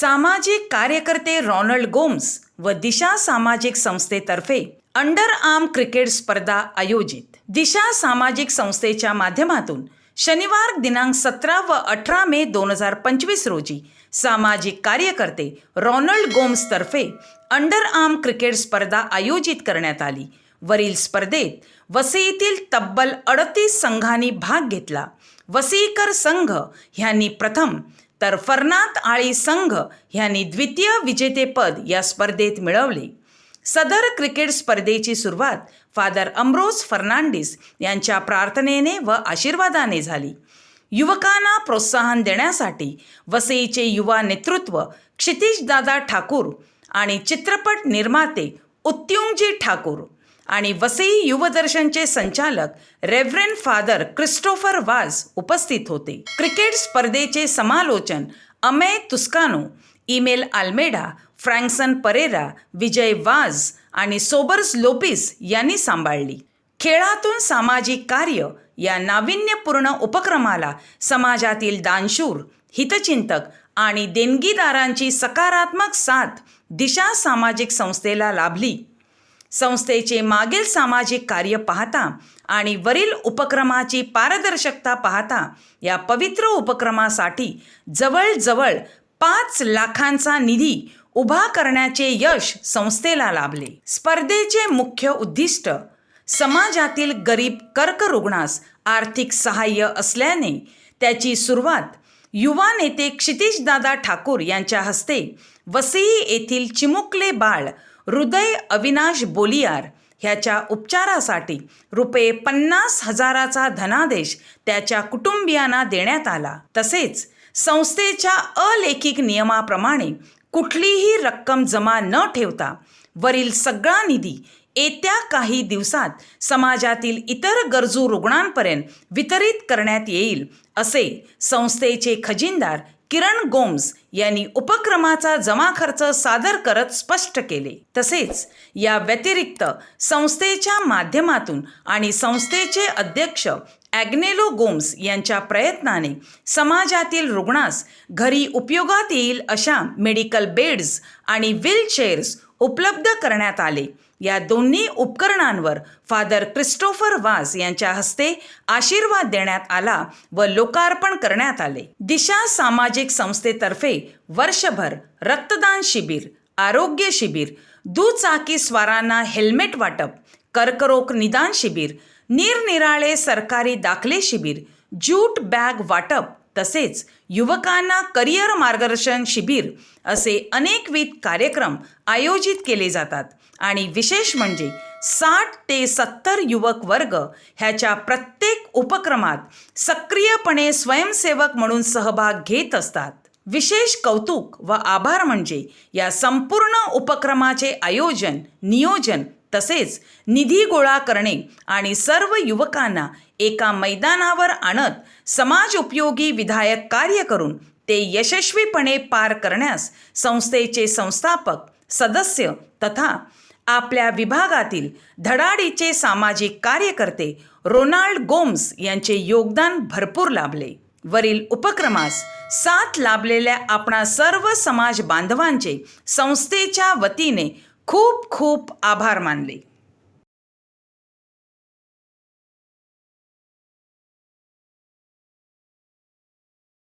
सामाजिक कार्यकर्ते रॉनल्ड गोम्स व दिशा सामाजिक संस्थेतर्फे अंडर आर्म क्रिकेट स्पर्धा आयोजित. दिशा सामाजिक संस्थेच्या माध्यमातून शनिवार दिनांक सतरा व अठरा मे दोन हजार पंचवीस रोजी सामाजिक कार्यकर्ते रॉनल्ड गोम्सतर्फे अंडर आर्म क्रिकेट स्पर्धा आयोजित करण्यात आली. वरील स्पर्धेत वसईतील तब्बल अडतीस संघांनी भाग घेतला. वसईकर संघ ह्यांनी प्रथम तर फरनात आळी संघ ह्यांनी द्वितीय विजेतेपद या स्पर्धेत मिळवले. सदर क्रिकेट स्पर्धेची सुरुवात फादर अम्रोज फर्नांडिस यांच्या प्रार्थनेने व आशीर्वादाने झाली. युवकांना प्रोत्साहन देण्यासाठी वसईचे युवा नेतृत्व क्षितिजदादा ठाकूर आणि चित्रपट निर्माते उत्युंगजी ठाकूर आणि वसई युवदर्शनचे संचालक रेव्हरेन फादर क्रिस्टोफर वाज उपस्थित होते. क्रिकेट स्पर्धेचे समालोचन अमेय तुस्कानो ईमेल आल्मेडा फ्रँकसन परेरा विजय वाज आणि सोबर्स लोपिस यांनी सांभाळली. खेळातून सामाजिक कार्य या नाविन्यपूर्ण उपक्रमाला समाजातील दानशूर हितचिंतक आणि देणगीदारांची सकारात्मक साथ दिशा सामाजिक संस्थेला लाभली. संस्थेचे मागील सामाजिक कार्य पाहता आणि वरील उपक्रमाची पारदर्शकता पाहता या पवित्र उपक्रमासाठी जवळजवळ पाच लाखांचा निधी उभा करण्याचे यश संस्थेला लाभले. स्पर्धेचे मुख्य उद्दिष्ट समाजातील गरीब कर्करुग्णास आर्थिक सहाय्य असल्याने त्याची सुरुवात युवा नेते क्षितिजदादा ठाकूर यांच्या हस्ते वसई येथील चिमुकले बाळ हृदय अविनाश बोलियार ह्याच्या उपचारासाठी रुपये पन्नास हजाराचा धनादेश त्याच्या कुटुंबियांना देण्यात आला. तसेच संस्थेच्या अलेखिक नियमाप्रमाणे कुठलीही रक्कम जमा न ठेवता वरील सगळा निधी येत्या काही दिवसात समाजातील इतर गरजू रुग्णांपर्यंत वितरित करण्यात येईल असे संस्थेचे खजिनदार किरण गोम्स यांनी उपक्रमाचा जमा खर्च सादर करत स्पष्ट केले. तसेच या व्यतिरिक्त संस्थेच्या माध्यमातून आणि संस्थेचे अध्यक्ष ॲग्नेलो गोम्स यांच्या प्रयत्नाने समाजातील रुग्णास घरी उपयोगात येईल अशा मेडिकल बेड्स आणि व्हीलचेअर्स उपलब्ध करण्यात आले. या दोन्ही उपकरणांवर फादर क्रिस्टोफर वास यांच्या हस्ते आशीर्वाद देण्यात आला व लोकार्पण करण्यात आले. दिशा सामाजिक संस्थेतर्फे वर्षभर रक्तदान शिबिर आरोग्य शिबिर दुचाकी स्वारांना हेल्मेट वाटप कर्करोग निदान शिबिर निरनिराळे सरकारी दाखले शिबिर ज्यूट बॅग वाटप तसेच युवकांना करिअर मार्गदर्शन शिबिर असे अनेकविध कार्यक्रम आयोजित केले जातात. आणि विशेष म्हणजे साठ ते सत्तर युवक वर्ग ह्याच्या प्रत्येक उपक्रमात सक्रियपणे स्वयंसेवक म्हणून सहभाग घेत असतात. विशेष कौतुक व आभार म्हणजे या संपूर्ण उपक्रमाचे आयोजन नियोजन तसेच निधी गोळा करणे आणि सर्व युवकांना एका मैदानावर आणत समाज उपयोगी विधायक कार्य करून ते यशस्वीपणे पार करण्यास संस्थेचे संस्थापक सदस्य तथा आपल्या विभागातील धडाडीचे सामाजिक कार्यकर्ते रोनाल्ड गोम्स यांचे योगदान भरपूर लाभले. वरील उपक्रमास साथ लाभलेल्या आपणा सर्व समाज बांधवांचे संस्थेच्या वतीने खूप खूप आभार मानले.